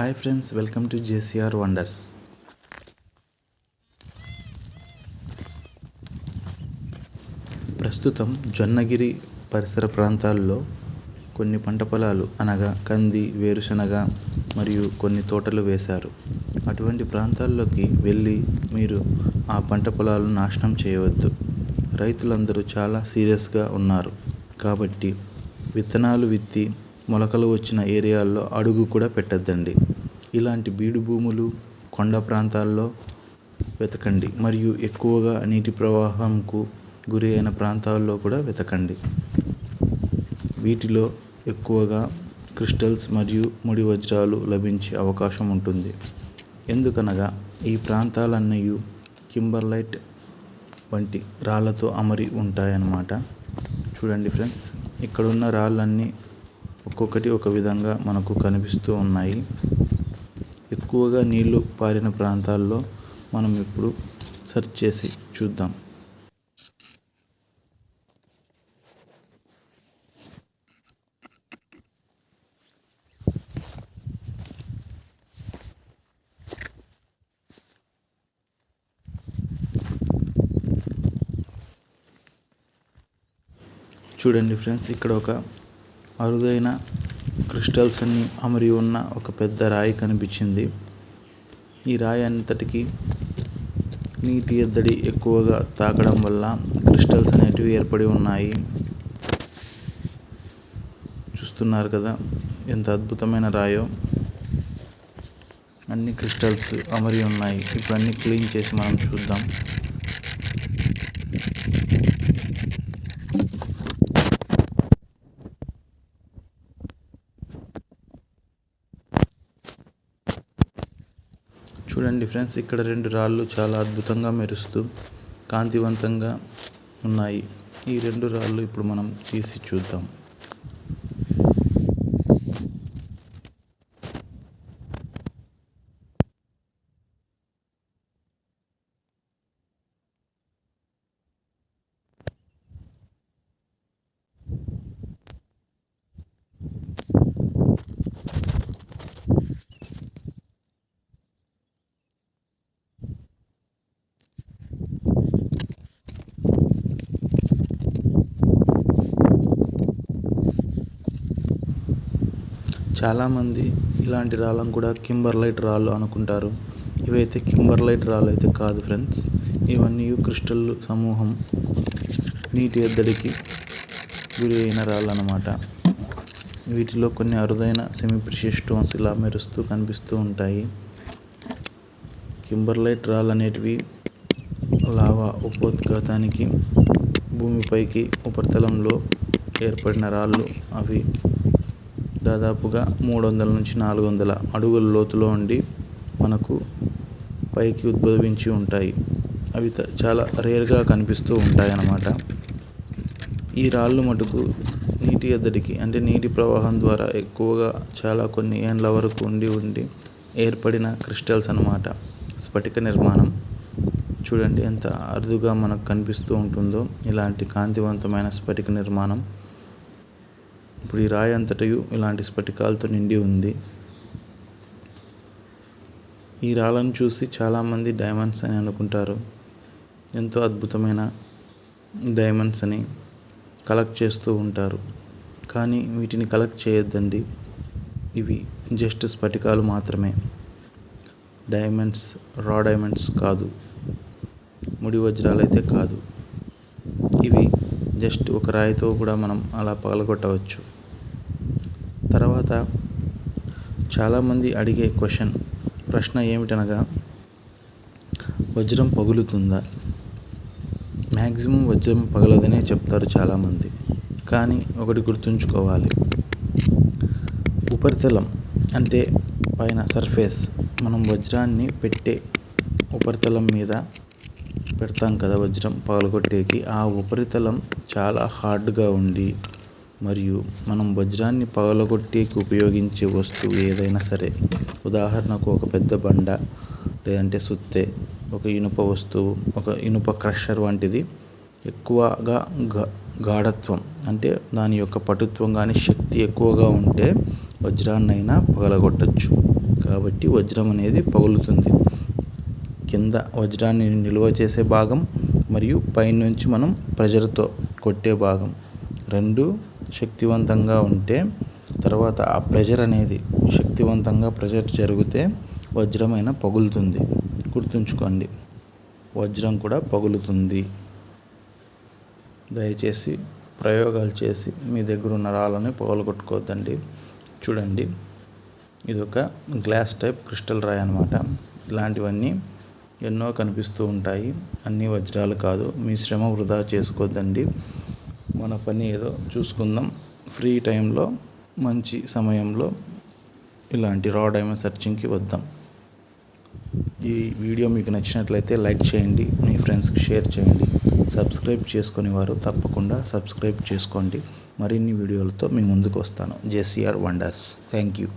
Hi friends welcome to JCR wonders. ప్రస్తుతం జొన్నగిరి పరిసర ప్రాంతాల్లో కొన్ని పంట పొలాలు అనగా కంది వేరుశనగ మరియు కొన్ని తోటలు వేశారు. అటువంటి ప్రాంతాల్లోకి వెళ్ళి మీరు ఆ పంట పొలాలను నాశనం చేయవద్దు. రైతులందరూ చాలా సీరియస్గా ఉన్నారు. కాబట్టి విత్తనాలు విత్తి మొలకలు వచ్చిన ఏరియాల్లో అడుగు కూడా పెట్టద్దండి. ఇలాంటి బీడు భూములు కొండ ప్రాంతాల్లో వెతకండి. మరియు ఎక్కువగా నీటి ప్రవాహంకు గురి అయిన ప్రాంతాల్లో కూడా వెతకండి. వీటిలో ఎక్కువగా క్రిస్టల్స్ మరియు ముడి వజ్రాలు లభించే అవకాశం ఉంటుంది. ఎందుకనగా ఈ ప్రాంతాలన్నీ కింబర్లైట్ వంటి రాళ్ళతో అమరి ఉంటాయన్నమాట. చూడండి ఫ్రెండ్స్ ఇక్కడున్న రాళ్ళన్నీ ఒక్కొక్కటి ఒక విధంగా మనకు కనిపిస్తూ ఉన్నాయి. ఎక్కువగా నీళ్ళు పారిన ప్రాంతాల్లో మనం ఇప్పుడు సెర్చ్ చేసి చూద్దాం. చూడండి ఫ్రెండ్స్ ఇక్కడ ఒక అరుదైన క్రిస్టల్స్ అన్ని అమరి ఉన్న ఒక పెద్ద రాయి కనిపించింది. ఈ రాయి అంతటికి నీటి ఎద్దడి ఎక్కువగా తాకడం వల్ల క్రిస్టల్స్ అనేటివి ఏర్పడి ఉన్నాయి. చూస్తున్నారు కదా ఎంత అద్భుతమైన రాయో. అన్ని క్రిస్టల్స్ అమరి ఉన్నాయి. ఇప్పుడు అన్ని క్లీన్ చేసి మనం చూద్దాం. చూడండి ఫ్రెండ్స్ ఇక్కడ రెండు రాళ్ళు చాలా అద్భుతంగా మెరుస్తూ కాంతివంతంగా ఉన్నాయి. ఈ రెండు రాళ్ళు ఇప్పుడు మనం తీసి చూద్దాం. చాలామంది ఇలాంటి రాళ్ళను కూడా కింబర్లైట్ రాళ్ళు అనుకుంటారు. ఇవైతే కింబర్లైట్ రాళ్ళు అయితే కాదు ఫ్రెండ్స్. ఇవన్నీ క్రిస్టల్ సమూహం నీటి ఎద్దడికి గురి అయిన రాళ్ళు అన్నమాట వీటిలో కొన్ని అరుదైన సెమీ ప్రిషియస్ స్టోన్స్ ఇలా మెరుస్తూ కనిపిస్తూ ఉంటాయి. కింబర్లైట్ రాళ్ళు అనేటివి లావా ఉపోద్ఘాతానికి భూమిపైకి ఉపరితలంలో ఏర్పడిన రాళ్ళు అవి. దాదాపుగా మూడు వందల నుంచి నాలుగు వందల అడుగుల లోతులో ఉండి మనకు పైకి ఉద్భవించి ఉంటాయి. అవి చాలా రేర్గా కనిపిస్తూ ఉంటాయి అన్నమాట ఈ రాళ్ళు మటుకు నీటి ఎద్దడికి అంటే నీటి ప్రవాహం ద్వారా ఎక్కువగా చాలా కొన్ని ఏండ్ల వరకు ఉండి ఉండి ఏర్పడిన క్రిస్టల్స్ అనమాట స్ఫటిక నిర్మాణం. చూడండి ఎంత అరుదుగా మనకు కనిపిస్తూ ఉంటుందో. ఇలాంటి కాంతివంతమైన స్ఫటిక నిర్మాణం. ఇప్పుడు ఈ రాయి అంతటయు ఇలాంటి స్ఫటికాలతో నిండి ఉంది. ఈ రాళ్ళను చూసి చాలామంది డైమండ్స్ అని అనుకుంటారు. ఎంతో అద్భుతమైన డైమండ్స్ అని కలెక్ట్ చేస్తూ ఉంటారు. కానీ వీటిని కలెక్ట్ చేయొద్దండి. ఇవి జస్ట్ స్ఫటికాలు మాత్రమే. డైమండ్స్ రా డైమండ్స్ కాదు. ముడి వజ్రాలు అయితే కాదు. ఇవి జస్ట్ ఒక రాయితో కూడా మనం అలా పగలగొట్టవచ్చు. తర్వాత చాలామంది అడిగే క్వశ్చన్ ప్రశ్న ఏమిటనగా వజ్రం పగులుతుందా? మ్యాక్సిమం వజ్రం పగలదనే చెప్తారు చాలామంది. కానీ ఒకటి గుర్తుంచుకోవాలి. ఉపరితలం అంటే పైన సర్ఫేస్ మనం వజ్రాన్ని పెట్టే ఉపరితలం మీద పెడతాం కదా వజ్రం పగలగొట్టేకి. ఆ ఉపరితలం చాలా హార్డ్గా ఉండి మరియు మనం వజ్రాన్ని పగలగొట్టేకి ఉపయోగించే వస్తువు ఏదైనా సరే. ఉదాహరణకు ఒక పెద్ద బండ లేదంటే సుత్తె ఒక ఇనుప వస్తువు ఒక ఇనుప క్రషర్ వంటిది. ఎక్కువగా గా గాఢత్వం అంటే దాని యొక్క పటుత్వం కానీ శక్తి ఎక్కువగా ఉంటే వజ్రాన్నైనా పగలగొట్టచ్చు. కాబట్టి వజ్రం అనేది పగులుతుంది. కింద వజ్రాన్ని నిల్వ చేసే భాగం మరియు పైనుంచి మనం ప్రెజర్తో కొట్టే భాగం. రెండు శక్తివంతంగా ఉంటే తర్వాత ఆ ప్రెజర్ అనేది శక్తివంతంగా ప్రెజర్ జరిగితే వజ్రమైన పగులుతుంది. గుర్తుంచుకోండి వజ్రం కూడా పగులుతుంది. దయచేసి ప్రయోగాలు చేసి మీ దగ్గర ఉన్న రాళ్ళని పగలగొట్టుకోవద్దండి చూడండి ఇది ఒక గ్లాస్ టైప్ క్రిస్టల్ రాయి అనమాట ఇలాంటివన్నీ ఎన్నో కనిపిస్తూ ఉంటాయి. అన్ని వజ్రాలు కాదు. మీ శ్రమ వృధా చేసుకోవద్దండి మన పని ఏదో చూసుకుందాం. ఫ్రీ టైంలో మంచి సమయంలో ఇలాంటి రా డైమండ్ సర్చింగ్కి వద్దాం. ఈ వీడియో మీకు నచ్చినట్లయితే లైక్ చేయండి. మీ ఫ్రెండ్స్కి షేర్ చేయండి. సబ్స్క్రైబ్ చేసుకునే వారు తప్పకుండా సబ్స్క్రైబ్ చేసుకోండి. మరిన్ని వీడియోలతో మీ ముందుకు వస్తాను. JCR wonders. Thank you.